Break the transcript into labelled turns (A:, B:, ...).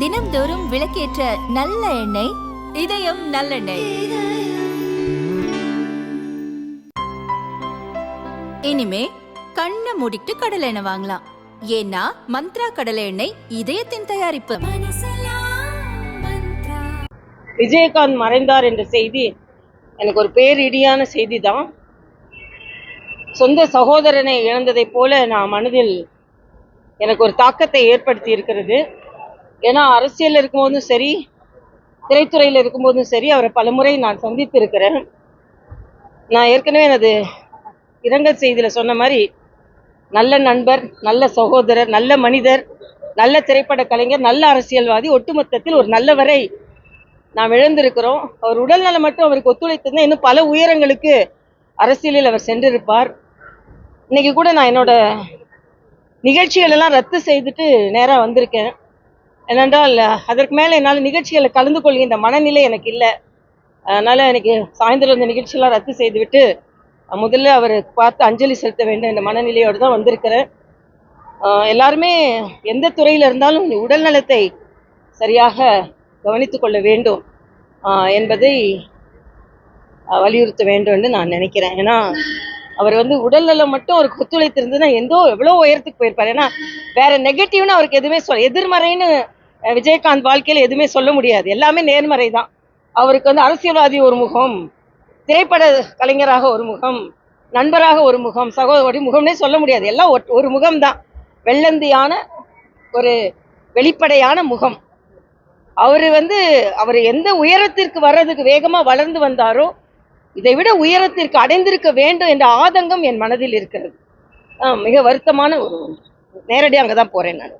A: தினம்தோறும் விளக்கேற்ற நல்ல எண்ணெய் இதயம் நல்லெண்ணெய். இனிமே கண்ணை மூடிட்டு கடலை எண்ணெய் வாங்கலாம். ஏன்னா மந்த்ரா கடலை எண்ணெய் இதயத்தின் தயாரிப்பு.
B: விஜயகாந்த் மறைந்தார் என்ற செய்தி எனக்கு ஒரு பேரிடியான செய்தி தான் சொந்த சகோதரனை இழந்ததைப் போல நான் மனதில் எனக்கு ஒரு தாக்கத்தை ஏற்படுத்தி இருக்கிறது. ஏன்னா அரசியல் இருக்கும்போதும் சரி திரைத்துறையில் இருக்கும்போதும் சரி அவரை பலமுறை நான் சந்தித்து இருக்கிறேன் நான் ஏற்கனவே எனது இரங்கல் செய்தியில் சொன்ன மாதிரி நல்ல நண்பர் நல்ல சகோதரர் நல்ல மனிதர் நல்ல திரைப்பட கலைஞர் நல்ல அரசியல்வாதி ஒட்டுமொத்தத்தில் ஒரு நல்லவரை நாம் இழந்திருக்கிறோம். அவர் உடல்நலம் மட்டும் அவருக்கு ஒத்துழைத்திருந்தா இன்னும் பல உயரங்களுக்கு அரசியலில் அவர் சென்றிருப்பார். இன்னைக்கு கூட நான் என்னோட நிகழ்ச்சிகள் எல்லாம் ரத்து செய்துட்டு நேராக வந்திருக்கேன். ஏனென்றால் அதற்கு மேலே என்னால் நிகழ்ச்சிகளை கலந்து கொள்கின்ற மனநிலை எனக்கு இல்லை. அதனால் எனக்கு சாயந்தரம் இந்த நிகழ்ச்சியெல்லாம் ரத்து செய்துவிட்டு முதல்ல அவர் பார்த்து அஞ்சலி செலுத்த வேண்டும் என்ற மனநிலையோடு தான் வந்திருக்கிறேன். எல்லாருமே எந்த துறையில் இருந்தாலும் உடல் நலத்தை சரியாக கவனித்து கொள்ள வேண்டும். என்பதை வலியுறுத்த வேண்டும் என்று நான் நினைக்கிறேன். ஏன்னா அவர் வந்து உடல்நலம் மட்டும் அவருக்கு ஒத்துழைத்திருந்ததுன்னா எந்தோ எவ்வளோ உயரத்துக்கு போயிருப்பார். ஏன்னா வேற நெகட்டிவ்னு அவருக்கு எதுவுமே சொல்ல எதிர்மறைன்னு விஜயகாந்த் வாழ்க்கையில் எதுவுமே சொல்ல முடியாது. எல்லாமே நேர்மறை தான். அவருக்கு வந்து அரசியல்வாதி ஒரு முகம் திரைப்பட கலைஞராக ஒரு முகம் நண்பராக ஒரு முகம் சகோதரி முகம்னே சொல்ல முடியாது. எல்லாம் ஒட்- ஒரு முகம்தான் வெள்ளந்தியான ஒரு வெளிப்படையான முகம். அவர் வந்து அவர் எந்த உயரத்திற்கு வர்றதுக்கு வேகமாக வளர்ந்து வந்தாரோ இதை விட உயரத்திற்கு அடைந்திருக்க வேண்டும் என்ற ஆதங்கம் என் மனதில் இருக்கிறது. மிக வருத்தமான ஒரு நேரடியாக அங்கே தான் போகிறேன் நான்.